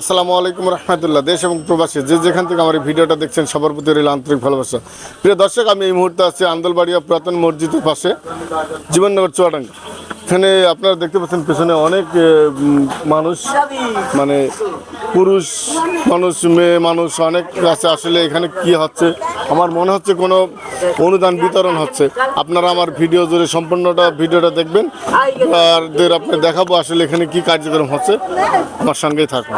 আসসালামু আলাইকুম রহমতুল্লাহ, দেশ এবং প্রবাসী, যে যেখান থেকে আমার ভিডিওটা দেখছেন, সবার প্রতি রইল আন্তরিক ভালোবাসা। প্রিয় দর্শক, আমি এই মুহূর্তে আছি আন্দোলবাড়িয়া পুরাতন মসজিদের পাশে, জীবননগর চুয়াডাঙ্গা। এখানে আপনারা দেখতে পাচ্ছেন, পেছনে অনেক মানুষ মানে পুরুষ মানুষ, মেয়ে মানুষ, অনেক আছে। আসলে এখানে কি হচ্ছে? আমার মনে হচ্ছে কোনো অনুদান বিতরণ হচ্ছে। আপনারা আমার ভিডিও জুড়ে সম্পূর্ণটা ভিডিওটা দেখবেন। আর আপনি দেখাবো আসলে এখানে কি কার্যক্রম হচ্ছে। আমার সঙ্গেই থাকুন।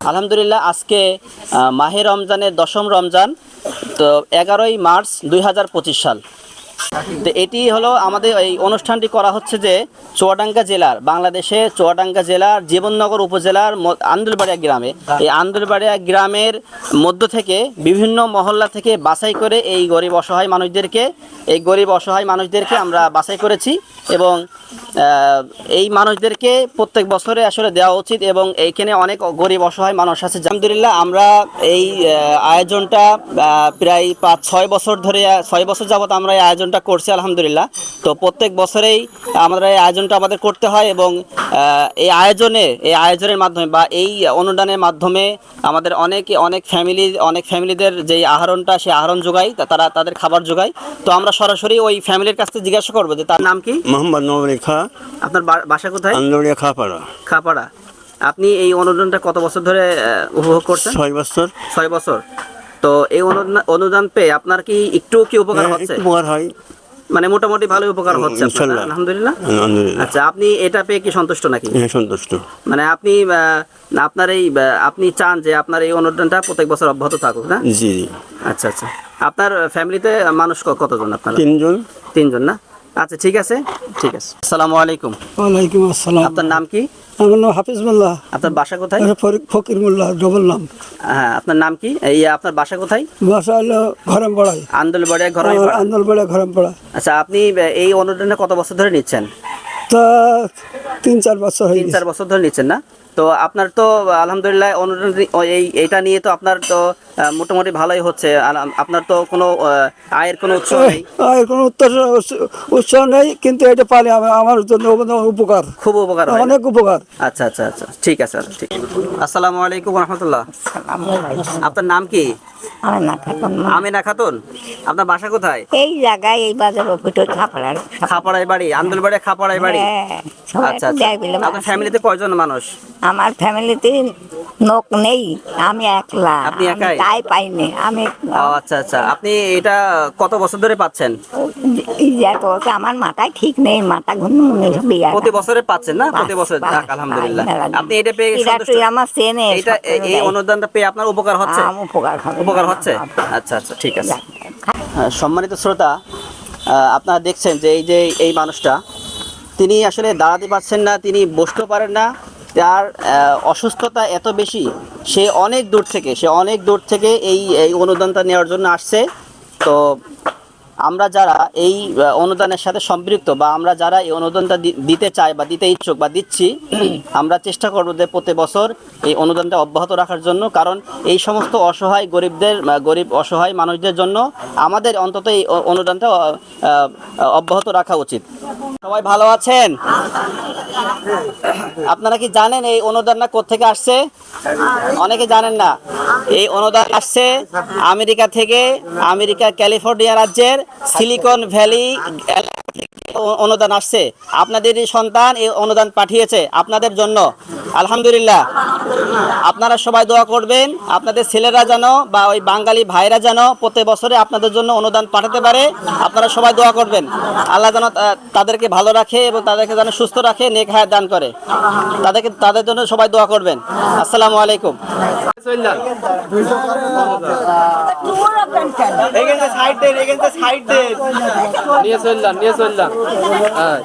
আলহামদুলিল্লাহ আজকে মাহে রমজানের দশম রমজান তো এগারোই মার্চ দুই হাজার পঁচিশ সাল। তো এটি হলো আমাদের এই অনুষ্ঠানটি করা হচ্ছে যে চুয়াডাঙ্গা জেলার, বাংলাদেশে চুয়াডাঙ্গা জেলার, জীবননগর উপজেলার আন্দুলবাড়িয়া গ্রামে। এই আন্দুলবাড়িয়া গ্রামের মধ্য থেকে বিভিন্ন মহল্লা থেকে বাছাই করে এই গরিব অসহায় মানুষদেরকে, এই গরিব অসহায় মানুষদেরকে আমরা বাছাই করেছি এবং এই মানুষদেরকে প্রত্যেক বছরে আসলে দেওয়া উচিত এবং এইখানে অনেক গরিব অসহায় মানুষ আছে। আলহামদুলিল্লাহ, আমরা এই আয়োজনটা প্রায় পাঁচ ছয় বছর ধরে, ছয় বছর যাবত আমরা এই আয়োজনটা করছি আলহামদুলিল্লাহ। তো প্রত্যেক বছরেই আমাদের এই আয়োজনটা আমাদের করতে হয় এবং এই আয়োজনে এই আয়োজনের মাধ্যমে বা এই অনুদানের মাধ্যমে আমাদের অনেক অনেক ফ্যামিলি অনেক ফ্যামিলিদের যে আহরণটা সেই আহরণ যোগায় তা- তারা তাদের খাবার যোগায়। তো আমরা সরাসরি ওই ফ্যামিলির কাছ থেকে জিজ্ঞাসা করব যে তার নাম কি? মোহাম্মদ খা। আপনার বাসা কোথায়? খাপাড়া। খাপাড়া। আপনি এই অনুদানটা কত বছর ধরে উপভোগ করছেন? ছয় বছর। ছয় বছর। তো এই অনুদান পেয়ে আপনার কি একটু কি উপকার হ্যাঁ, হচ্ছে? উপকার হয়। মানে মোটামুটি ভালো উপকার হচ্ছে আলহামদুলিল্লাহ। আচ্ছা আপনি এটা পেয়ে কি সন্তুষ্ট নাকি? হ্যাঁ সন্তুষ্ট। মানে আপনি আপনার এই আপনি চান যে আপনার এই অনুদানটা প্রত্যেক বছর অব্যাহত থাকুক না? জি জি। আচ্ছা আচ্ছা। আপনার ফ্যামিলিতে মানুষ কতজন আপনার? তিনজন। তিনজন না? আচ্ছা ঠিক আছে? ঠিক আছে। আসসালামু আলাইকুম। ওয়ালাইকুম আসসালাম। আপনার নাম কি? আমার নাম হাফিজ মোল্লা। আপনার বাসা কোথায়? ফকির মোল্লা ডবল নাম। হ্যাঁ আপনার নাম কি? এই আপনার বাসা কোথায়? বাসা হলো ঘরম পড়াই আন্দোলবাড়িয়া ঘর আন্দোল বেড়া ঘরম পড়া আচ্ছা আপনি এই অনুদানটা কত বছর ধরে নিচ্ছেন? তা তিন চার বছর হয়ে তিন চার বছর ধরে নিচ্ছেন না? তো আপনার তো আলহামদুলিল্লাহ অনুদান এই এইটা নিয়ে তো আপনার তো মোটামুটি ভালোই হচ্ছে। আর আপনার তো কোনো আয়ের কোনো উৎস নেই? আর কোনো উৎসাহ নেই কিন্তু এটা পালে আমার- জন্য উপকার। খুব উপকার অনেক উপকার। আচ্ছা আচ্ছা আচ্ছা। ঠিক আছে আচ্ছা, ঠিক। আসসালামু আলাইকুম রহমতুল্লাহ আপনার নাম কি? আমিনা খাতুন। আপনার বাসা কোথায়? এই জায়গায় এই বাজার ছাপড়ার খাপাড়াই বাড়ি আন্দুলবাড়ি খাপাড়াই বাড়ি? হ্যাঁ, আচ্ছা আচ্ছা। আপনার ফ্যামিলিতে কয়জন মানুষ? আমার ফ্যামিলিতে লোক নেই আমি একলা আপনি একাই? তাই পাইনি আমি আচ্ছা আচ্ছা। আপনি এটা কত বছর ধরে পাচ্ছেন? এত বছর আমার মাথায় ঠিক নেই মাথা প্রতি বছরে পাচ্ছেন না? প্রতি বছর? আলহামদুলিল্লাহ। আপনি এটা পেয়ে সন্তুষ্ট? আমার চেনে এটা এই অনুদানটা পেয়ে আপনার উপকার হচ্ছে? উপকার উপকার হচ্ছে? আচ্ছা আচ্ছা ঠিক আছে। হ্যাঁ, সম্মানিত শ্রোতা আপনারা দেখছেন যে এই যে এই মানুষটা তিনি আসলে দাঁড়াতে পারছেন না তিনি বসতেও পারেন না তার অসুস্থতা এত বেশি, সে অনেক দূর থেকে, সে অনেক দূর থেকে এই এই অনুদানটা নেওয়ার জন্য আসছে। তো আমরা যারা এই অনুদানের সাথে সম্পৃক্ত বা আমরা যারা এই অনুদানটা দিতে চাই বা দিতে ইচ্ছুক বা দিচ্ছি, আমরা চেষ্টা করব যে প্রতি বছর এই অনুদানটা অব্যাহত রাখার জন্য, কারণ এই সমস্ত অসহায় গরিবদের গরিব অসহায় মানুষদের জন্য আমাদের অন্তত এই অনুদানটা অব্যাহত রাখা উচিত। সবাই ভালো আছেন? আপনারা কি জানেন এই অনুদানটা কোথেকে আসছে? অনেকে জানেন না। এই অনুদান আসছে আমেরিকা থেকে, আমেরিকা, ক্যালিফোর্নিয়া রাজ্যের সিলিকন ভ্যালি থেকে অনুদান আসছে। আপনাদেরই সন্তান এই অনুদান পাঠিয়েছে আপনাদের জন্য। আলহামদুলিল্লাহ। আপনারা সবাই দোয়া করবেন আপনাদের ছেলেরা যেন বা ওই বাঙালি ভাইরা যেন প্রত্যেক বছরে আপনাদের জন্য অনুদান পাঠাতে পারে আপনারা সবাই দোয়া করবেন। আল্লাহ যেন তাদেরকে ভালো রাখে এবং তাদেরকে যেন সুস্থ রাখে নেক হায়াত দান করে। তাদেরকে তাদের জন্য সবাই দোয়া করবেন। আসসালামু আলাইকুম। সাইড দেন সাইড দেন। নিয়ে চললাম চললাম হ্যাঁ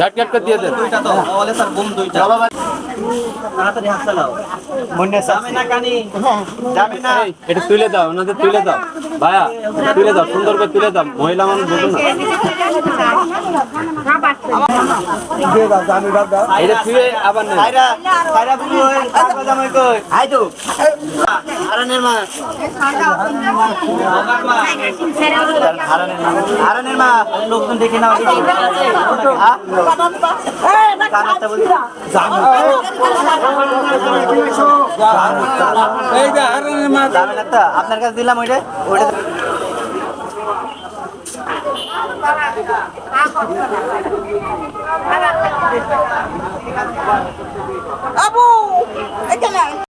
ঘাট ঘাট করে দিয়ে দেন। দুইটা তো স্যার বোম দুইটা। না না এটা তুলে দাও ওনাদের তুলে দাও ভাইয়া তুলে দাও সুন্দর করে তুলে দাও মহিলা মানুষ বুঝুন না এটা তুলে আবার মা লোকজন দেখে নাও আপনার কাছে দিলাম ওইটা ওইটা